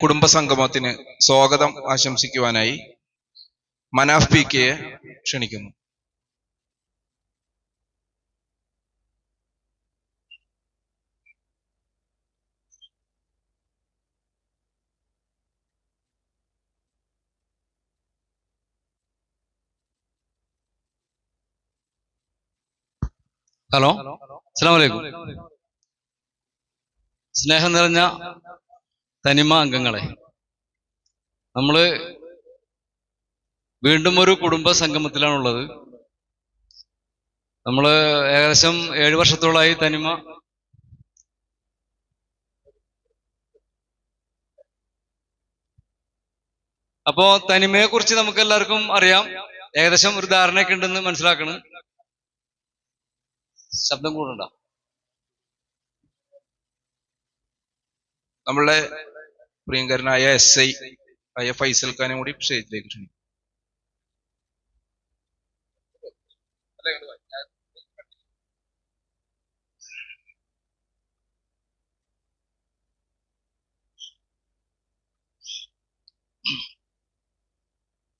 കുടുംബസംഗമത്തിന് സ്വാഗതം ആശംസിക്കുവാനായി മനാഫ് പി കെയെ ക്ഷണിക്കുന്നു. ഹലോ. അസ്സാം വലൈക്കും സ്നേഹം നിറഞ്ഞ തനിമ അംഗങ്ങളെ. നമ്മൾ വീണ്ടും ഒരു കുടുംബ സംഗമത്തിലാണുള്ളത്. നമ്മൾ ഏകദേശം ഏഴ് വർഷത്തോളായി തനിമ. അപ്പോ തനിമയെ കുറിച്ച് നമുക്ക് എല്ലാവർക്കും അറിയാം. ഏകദേശം ഒരു ധാരണയൊക്കെ ഉണ്ടെന്ന് മനസ്സിലാക്കണ്. ശബ്ദം കൂടണ്ട. നമ്മളുടെ പ്രിയങ്കരനായ എസ് ഐ ആയ ഫൈസൽ ഖാനെ കൂടി സ്റ്റേജിലേക്ക് ക്ഷണിക്കും.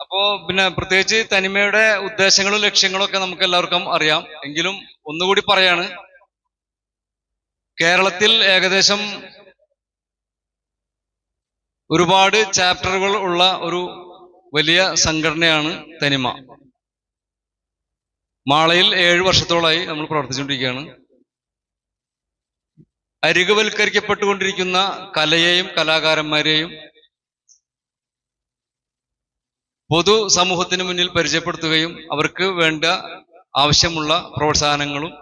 അപ്പോ പിന്നെ പ്രത്യേകിച്ച് തനിമയുടെ ഉദ്ദേശങ്ങളും ലക്ഷ്യങ്ങളും ഒക്കെ നമുക്ക് എല്ലാവർക്കും അറിയാം. എങ്കിലും ഒന്നുകൂടി പറയാണ് കേരളത്തിൽ ഏകദേശം ഒരുപാട് ചാപ്റ്ററുകൾ ഉള്ള ഒരു വലിയ സംഘടനയാണ് തനിമ. മാളയിൽ ഏഴ് വർഷത്തോളമായി നമ്മൾ പ്രവർത്തിച്ചുകൊണ്ടിരിക്കുകയാണ്. അരികുവൽക്കരിക്കപ്പെട്ടുകൊണ്ടിരിക്കുന്ന കലയെയും കലാകാരന്മാരെയും പൊതു സമൂഹത്തിന് മുന്നിൽ പരിചയപ്പെടുത്തുകയും അവർക്ക് വേണ്ട ആവശ്യമുള്ള പ്രോത്സാഹനങ്ങളും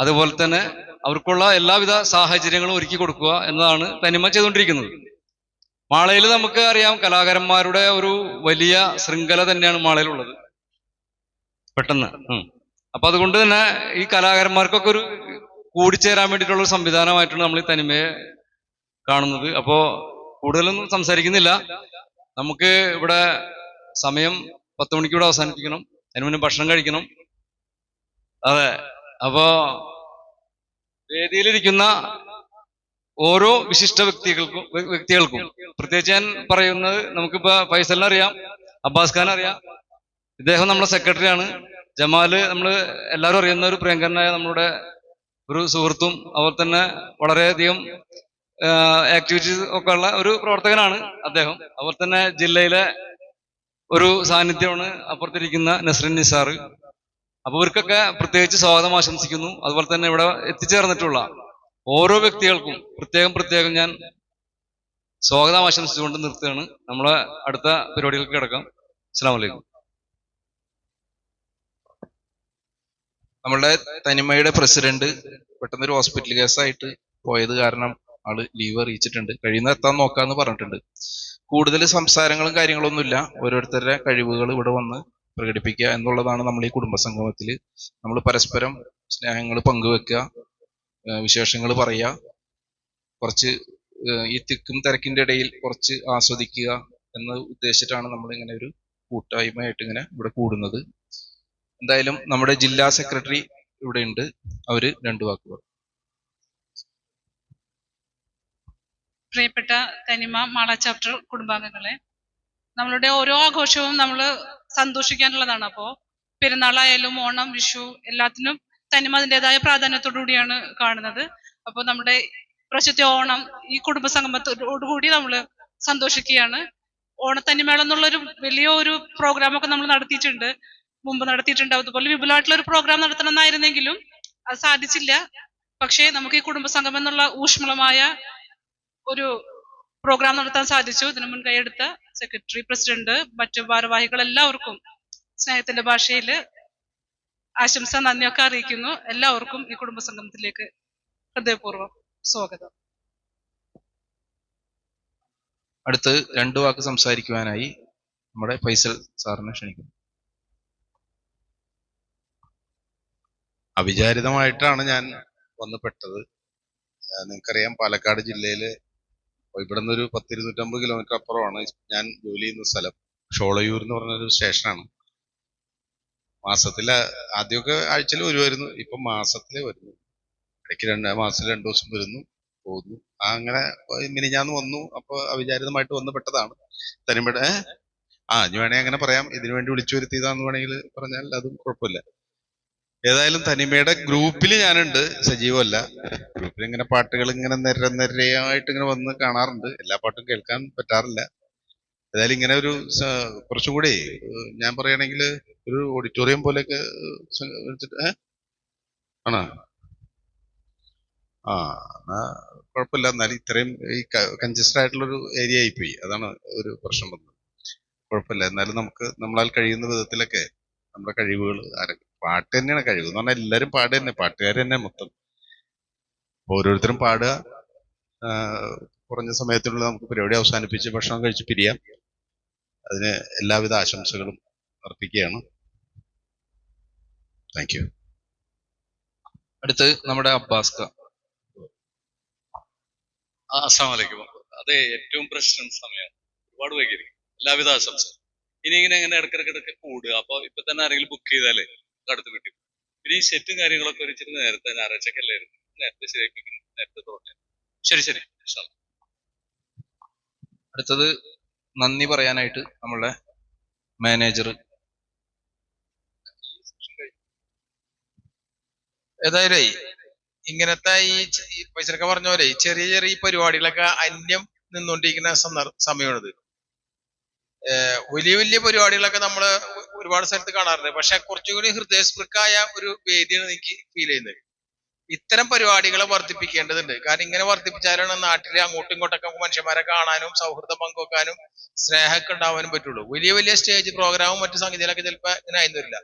അതുപോലെ തന്നെ അവർക്കുള്ള എല്ലാവിധ സാഹചര്യങ്ങളും ഒരുക്കി കൊടുക്കുക എന്നതാണ് തനിമ ചെയ്തുകൊണ്ടിരിക്കുന്നത്. മാളയിൽ നമുക്ക് അറിയാം കലാകാരന്മാരുടെ ഒരു വലിയ ശൃംഖല തന്നെയാണ് മാളയിലുള്ളത്. പെട്ടെന്ന്. അപ്പൊ അതുകൊണ്ട് തന്നെ ഈ കലാകാരന്മാർക്കൊക്കെ ഒരു കൂടിച്ചേരാൻ വേണ്ടിയിട്ടുള്ള ഒരു സംവിധാനമായിട്ടാണ് നമ്മൾ ഈ തനിമയെ കാണുന്നത്. അപ്പോ കൂടുതലൊന്നും സംസാരിക്കുന്നില്ല. നമുക്ക് ഇവിടെ സമയം പത്ത് മണിക്കൂടെ അവസാനിപ്പിക്കണം. അതിന് മുന്നേ ഭക്ഷണം കഴിക്കണം. അതെ. അപ്പോ വേദിയിലിരിക്കുന്ന ഓരോ വിശിഷ്ട വ്യക്തികൾക്കും വ്യക്തികൾക്കും. പ്രത്യേകിച്ച് ഞാൻ പറയുന്നത് നമുക്കിപ്പോ ഫൈസലിനെ അറിയാം അബ്ബാസ് ഖാൻ അറിയാം. ഇദ്ദേഹം നമ്മുടെ സെക്രട്ടറി ആണ്. ജമാൽ നമ്മൾ എല്ലാവരും അറിയുന്ന ഒരു പ്രിയങ്കരനായ നമ്മുടെ ഒരു സുഹൃത്തും അതുപോലെ തന്നെ വളരെയധികം ആക്ടിവിറ്റീസ് ഒക്കെ ഉള്ള ഒരു പ്രവർത്തകനാണ് അദ്ദേഹം. അതുപോലെ തന്നെ ജില്ലയിലെ ഒരു സാന്നിധ്യമാണ് അപ്പുറത്തിരിക്കുന്ന നസ്രിൻ നിസാർ. അപ്പൊ ഇവർക്കൊക്കെ പ്രത്യേകിച്ച് സ്വാഗതം ആശംസിക്കുന്നു. അതുപോലെ തന്നെ ഇവിടെ എത്തിച്ചേർന്നിട്ടുള്ള ഓരോ വ്യക്തികൾക്കും പ്രത്യേകം പ്രത്യേകം ഞാൻ സ്വാഗതം ആശംസിച്ചുകൊണ്ട് നിർത്തുകയാണ്. നമ്മളെ അടുത്ത പരിപാടികൾക്ക് കിടക്കാം. അസ്സാം നമ്മളുടെ തനിമയുടെ പ്രസിഡന്റ് പെട്ടെന്നൊരു ഹോസ്പിറ്റൽ കേസായിട്ട് പോയത് കാരണം ആൾ ലീവ് അറിയിച്ചിട്ടുണ്ട്. കഴിയുന്ന എത്താൻ നോക്കാന്ന് പറഞ്ഞിട്ടുണ്ട്. കൂടുതൽ സംസാരങ്ങളും കാര്യങ്ങളൊന്നുമില്ല. ഓരോരുത്തരുടെ കഴിവുകൾ ഇവിടെ വന്ന് പ്രകടിപ്പിക്കുക എന്നുള്ളതാണ് നമ്മൾ ഈ കുടുംബ സംഗമത്തിൽ നമ്മൾ പരസ്പരം സ്നേഹങ്ങൾ പങ്കുവെക്കുക വിശേഷങ്ങൾ പറയുക കുറച്ച് ഈ തിക്കും തിരക്കിന്റെ ഇടയിൽ കുറച്ച് ആസ്വദിക്കുക എന്ന് ഉദ്ദേശിച്ചിട്ടാണ് നമ്മൾ ഇങ്ങനെ ഒരു കൂട്ടായ്മയായിട്ട് ഇങ്ങനെ ഇവിടെ കൂടുന്നത്. എന്തായാലും നമ്മുടെ ജില്ലാ സെക്രട്ടറി ഇവിടെ ഉണ്ട്. അവർ രണ്ടു വാക്കുകൾ പ്രിയപ്പെട്ട തനിമ മാള ചാപ്റ്റർ കുടുംബാംഗങ്ങളെ നമ്മളുടെ ഓരോ ആഘോഷവും നമ്മൾ സന്തോഷിക്കാനുള്ളതാണ്. അപ്പോൾ പെരുന്നാളായാലും ഓണം വിഷു എല്ലാത്തിനും തനിമ അതിന്റെതായ പ്രാധാന്യത്തോടു കൂടിയാണ് കാണുന്നത്. അപ്പോൾ നമ്മുടെ പ്രശസ്തി ഓണം ഈ കുടുംബ സംഗമത്തോടുകൂടി നമ്മൾ സന്തോഷിക്കുകയാണ്. ഓണത്തനിമേള എന്നുള്ളൊരു വലിയ ഒരു പ്രോഗ്രാം ഒക്കെ നമ്മൾ നടത്തിയിട്ടുണ്ട്. മുമ്പ് നടത്തിയിട്ടുണ്ട് അതുപോലെ വിപുലമായിട്ടുള്ള ഒരു പ്രോഗ്രാം നടത്തണമെന്നായിരുന്നെങ്കിലും അത് സാധിച്ചില്ല. പക്ഷേ നമുക്ക് ഈ കുടുംബ സംഗമം എന്നുള്ള ഊഷ്മളമായ ഒരു പ്രോഗ്രാം നടത്താൻ സാധിച്ചു. ഇതിനു മുൻകൈയെടുത്ത സെക്രട്ടറി പ്രസിഡന്റ് മറ്റു ഭാരവാഹികൾ എല്ലാവർക്കും സ്നേഹത്തിന്റെ ഭാഷയിൽ ആശംസ നന്ദിയൊക്കെ അറിയിക്കുന്നു. എല്ലാവർക്കും ഈ കുടുംബ സംഗമത്തിലേക്ക് ഹൃദയപൂർവം സ്വാഗതം. അടുത്ത് രണ്ടു വാക്ക് സംസാരിക്കുവാനായി നമ്മുടെ ഫൈസൽ സാറിനെ ക്ഷണിക്കുന്നു. അവിചാരിതമായിട്ടാണ് ഞാൻ വന്നപ്പെട്ടത്. നിങ്ങൾക്കറിയാം പാലക്കാട് ജില്ലയിലെ ഇവിടെ നിന്ന് ഒരു പത്തിരുന്നൂറ്റമ്പത് കിലോമീറ്റർ അപ്പുറമാണ് ഞാൻ ജോലി ചെയ്യുന്ന സ്ഥലം. ഷോളയൂർ എന്ന് പറഞ്ഞൊരു സ്റ്റേഷനാണ്. മാസത്തിൽ ആദ്യമൊക്കെ ആഴ്ചയിൽ വരുമായിരുന്നു. ഇപ്പം മാസത്തിലേ വരുന്നു. ഇടയ്ക്ക് രണ്ട് മാസത്തിൽ രണ്ടു ദിവസം വരുന്നു പോകുന്നു. ആ അങ്ങനെ മിനിഞ്ഞാന്ന് വന്നു. അപ്പോൾ അവിചാരിതമായിട്ട് വന്ന് പെട്ടതാണ് തനിമയുടെ ആ ഇനി വേണേ അങ്ങനെ പറയാം. ഇതിനു വേണ്ടി വിളിച്ചു വരുത്തിയതാന്ന് വേണമെങ്കിൽ പറഞ്ഞാൽ അതും കുഴപ്പമില്ല. ഏതായാലും തനിമയുടെ ഗ്രൂപ്പിൽ ഞാനുണ്ട്. സജീവമല്ല. ഗ്രൂപ്പിൽ ഇങ്ങനെ പാട്ടുകൾ ഇങ്ങനെ നിര നിരയായിട്ട് ഇങ്ങനെ വന്ന് കാണാറുണ്ട്. എല്ലാ പാട്ടും കേൾക്കാൻ പറ്റാറില്ല. ഏതായാലും ഇങ്ങനെ ഒരു സ- കുറച്ചും കൂടി ഞാൻ പറയുകയാണെങ്കിൽ ഒരു ഓഡിറ്റോറിയം പോലെയൊക്കെ വെച്ചിട്ട്? ആണോ? ആ എന്നാ കുഴപ്പമില്ല. എന്നാലും ഇത്രയും ഈ കൺജസ്റ്റഡ് ആയിട്ടുള്ളൊരു ഏരിയ ആയിപ്പോയി. അതാണ് ഒരു പ്രശ്നം വന്നത്. കുഴപ്പമില്ല. എന്നാലും നമുക്ക് നമ്മളാൽ കഴിയുന്ന വിധത്തിലൊക്കെ നമ്മുടെ കഴിവുകൾ പാട്ട് തന്നെയാണ് കഴിവ്. എന്ന് പറഞ്ഞാൽ എല്ലാവരും പാട് തന്നെ. പാട്ടുകാർ തന്നെ മൊത്തം. ഓരോരുത്തരും പാടുക. കുറഞ്ഞ സമയത്തിനുള്ളിൽ നമുക്ക് പരിപാടി അവസാനിപ്പിച്ച് ഭക്ഷണം കഴിച്ച് പിരിയാം. അതിന് എല്ലാവിധ ആശംസകളും അർപ്പിക്കുകയാണ്. താങ്ക് യു അടുത്ത് നമ്മുടെ അബ്ബാസ് അസ്സാം വലൈക്കും അതെ ഏറ്റവും പ്രശ്നം സമയമാണ് ഒരുപാട് വൈകിയിരിക്കും എല്ലാവിധ ആശംസ ഇനി ഇങ്ങനെ ഇങ്ങനെ ഇടക്കിടക്ക് ഇടയ്ക്ക് കൂടുക? അപ്പൊ ഇപ്പൊ തന്നെ ആരെങ്കിലും ബുക്ക് ചെയ്താലേ അടുത്ത് കിട്ടും. പിന്നെ ഈ സെറ്റും കാര്യങ്ങളൊക്കെ ഒരു നേരത്തെ നേരത്തെ ഞായറാഴ്ചക്കല്ലായിരുന്നു നേരത്തെ ശരിയാക്കി നേരത്തെ തുടങ്ങി ശരി ശരി. അടുത്തത് നന്ദി പറയാനായിട്ട് നമ്മളുടെ മാനേജർ. ഏതായാലേ ഇങ്ങനത്തെ ഈ പൈസക്കെ പറഞ്ഞ പോലെ ചെറിയ ചെറിയ പരിപാടികളൊക്കെ അന്യം നിന്നുകൊണ്ടിരിക്കുന്ന സമയമാണിത്. വലിയ വലിയ പരിപാടികളൊക്കെ നമ്മൾ ഒരുപാട് സ്ഥലത്ത് കാണാറുണ്ട്. പക്ഷെ കുറച്ചുകൂടി ഹൃദയസ്പൃക്കായ ഒരു വേദിയാണ് എനിക്ക് ഫീൽ ചെയ്യുന്നത്. ഇത്തരം പരിപാടികളെ വർദ്ധിപ്പിക്കേണ്ടതുണ്ട്. കാരണം ഇങ്ങനെ വർദ്ധിപ്പിച്ചാലാണ് നാട്ടിലെ അങ്ങോട്ടും ഇങ്ങോട്ടൊക്കെ മനുഷ്യന്മാരെ കാണാനും സൗഹൃദം പങ്കുവെക്കാനും സ്നേഹമൊക്കെ ഉണ്ടാവാനും പറ്റുള്ളൂ. വലിയ വലിയ സ്റ്റേജ് പ്രോഗ്രാമും മറ്റു സംഗതികളൊക്കെ ചിലപ്പോൾ ഇങ്ങനെ ആയിരുന്നു വരില്ല.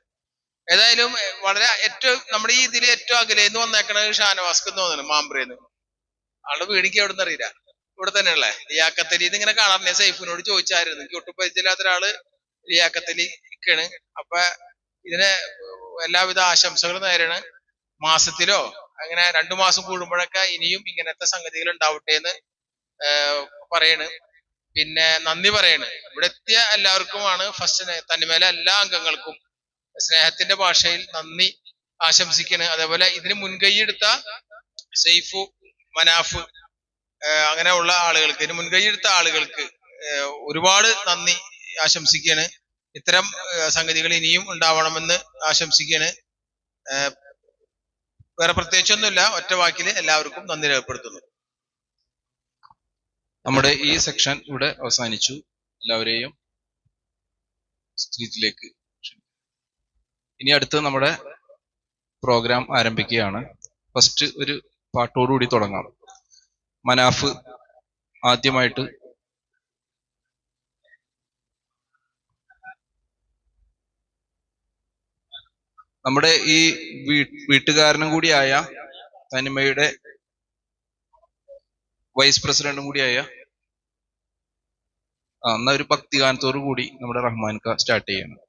ഏതായാലും വളരെ ഏറ്റവും നമ്മുടെ ഈ ഇതിൽ ഏറ്റവും അകലേന്ന് വന്നേക്കണത് ഷാനവാസ്ക്ക് എന്ന് തോന്നുന്നു മാമ്പ്രേന്ന്. ആളുടെ വീടിക്ക് എവിടെ നിന്ന് അറിയില്ല. ഇവിടെ തന്നെയല്ലേ ലിയാക്കത്തലി ഇങ്ങനെ കാണാറില്ല? സൈഫിനോട് ചോദിച്ചായിരുന്നു. എനിക്ക് ഒട്ടും പരിചയമില്ലാത്ത ഒരാൾ ലിയാക്കത്തലി ഒക്കെയാണ് അപ്പൊ ഇതിന് എല്ലാവിധ ആശംസകളും നേരാണ്. മാസത്തിലോ അങ്ങനെ രണ്ടു മാസം കൂടുമ്പോഴൊക്കെ ഇനിയും ഇങ്ങനത്തെ സംഗതികൾ ഉണ്ടാവട്ടെ എന്ന് പറയണ്. പിന്നെ നന്ദി പറയണ്. ഇവിടെ എത്തിയ എല്ലാവർക്കുമാണ് ഫസ്റ്റ് തനിമേല എല്ലാ അംഗങ്ങൾക്കും സ്നേഹത്തിന്റെ ഭാഷയിൽ നന്ദി ആശംസിക്കണ്. അതേപോലെ ഇതിന് മുൻകൈ എടുത്ത സെയ്ഫു മനാഫ് അങ്ങനെ ഉള്ള ആളുകൾക്ക് ഇതിന് മുൻകൈ എടുത്ത ആളുകൾക്ക് ഒരുപാട് നന്ദി ആശംസിക്കുകയാണ് ഇത്തരം സംഗതികൾ ഇനിയും ഉണ്ടാവണമെന്ന് ആശംസിക്കുകയാണ് ഏഹ് വേറെ പ്രത്യേകിച്ചൊന്നുമില്ല. ഒറ്റ വാക്കിൽ എല്ലാവർക്കും നന്ദി രേഖപ്പെടുത്തുന്നു. നമ്മുടെ ഈ സെക്ഷൻ ഇവിടെ അവസാനിച്ചു. എല്ലാവരെയും സ്ട്രീറ്റിലേക്ക് ഇനി അടുത്ത് നമ്മുടെ പ്രോഗ്രാം ആരംഭിക്കുകയാണ്. ഫസ്റ്റ് ഒരു പാട്ടോടുകൂടി തുടങ്ങാം. മനാഫ് ആദ്യമായിട്ട് നമ്മുടെ ഈ വീട്ടുകാരനും കൂടിയായ തനിമയുടെ വൈസ് പ്രസിഡന്റും കൂടിയായ എന്നാ ഒരു ഭക്തിഗാനത്തോടു കൂടി നമ്മുടെ റഹ്മാൻ ക സ്റ്റാർട്ട് ചെയ്യണം.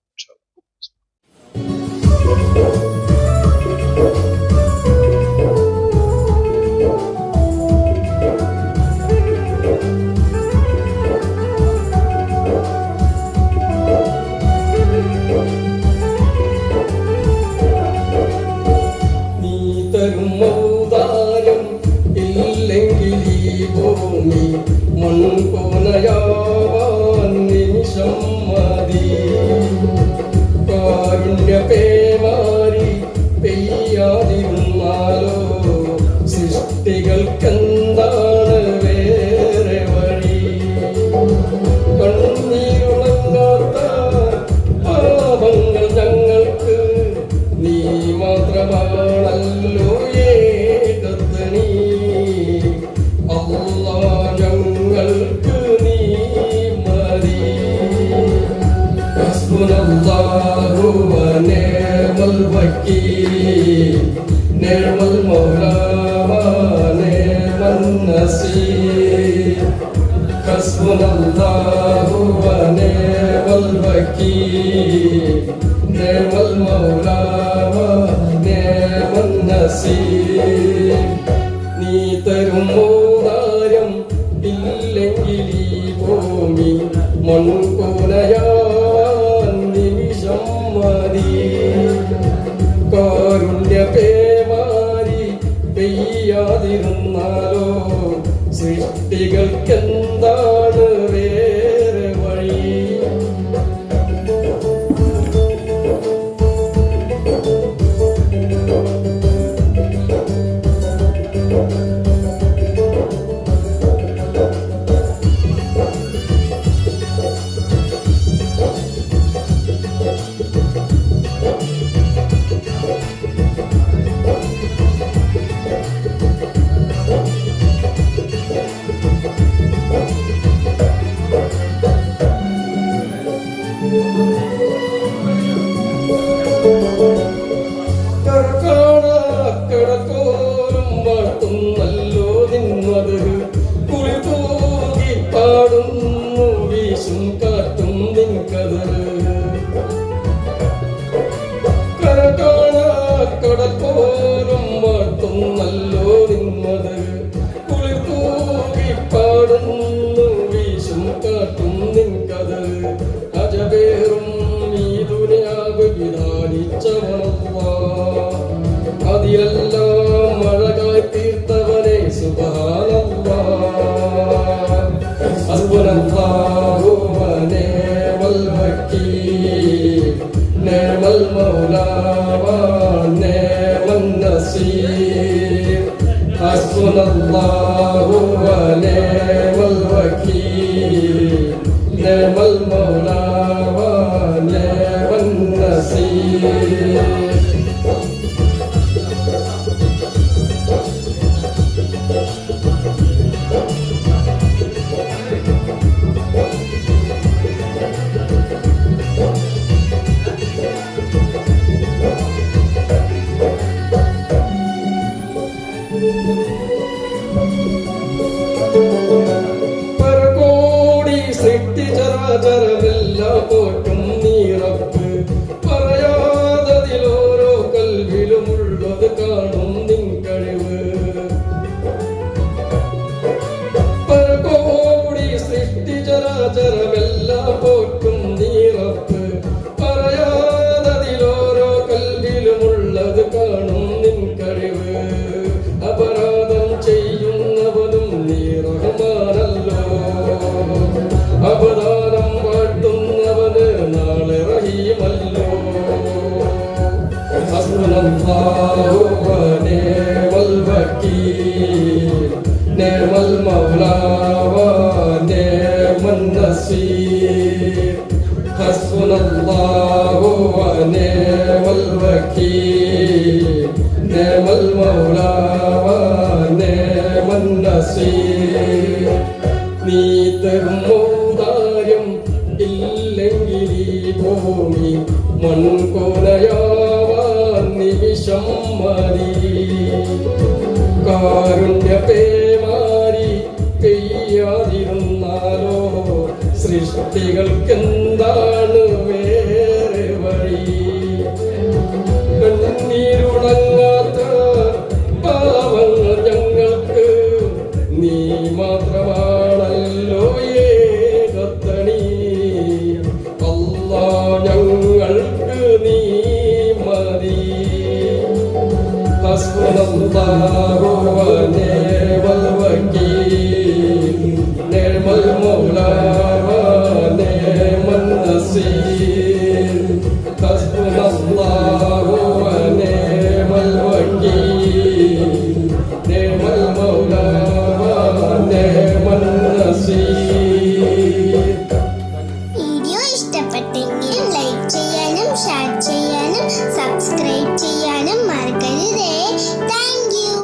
Allah எல்லாம் அழகாய் தீர்த்தவனே சுபானந்தா அல்புரந்தா ஓமனே வல்வக்கி நேமல் மௌலாவா நேமன் நசீர் அஸ்முனல்லா நேமல் மௌலாவா പരകോടി സൃഷ്ടിചരാചരമെല്ലാം വക്കീൽ നിഅമൽ മൗലാ വനിഅമൻ നസീർ നീ തരുമോദാര്യം ഇല്ലെങ്കിൽ ഈ ഭൂമി മൺകുലയാവാൻ നിമിഷം മതി. കാരുണ്യ പേമാരി പെയ്യാതിരുന്നാലോ സൃഷ്ടികൾക്കെന്താണ് Allah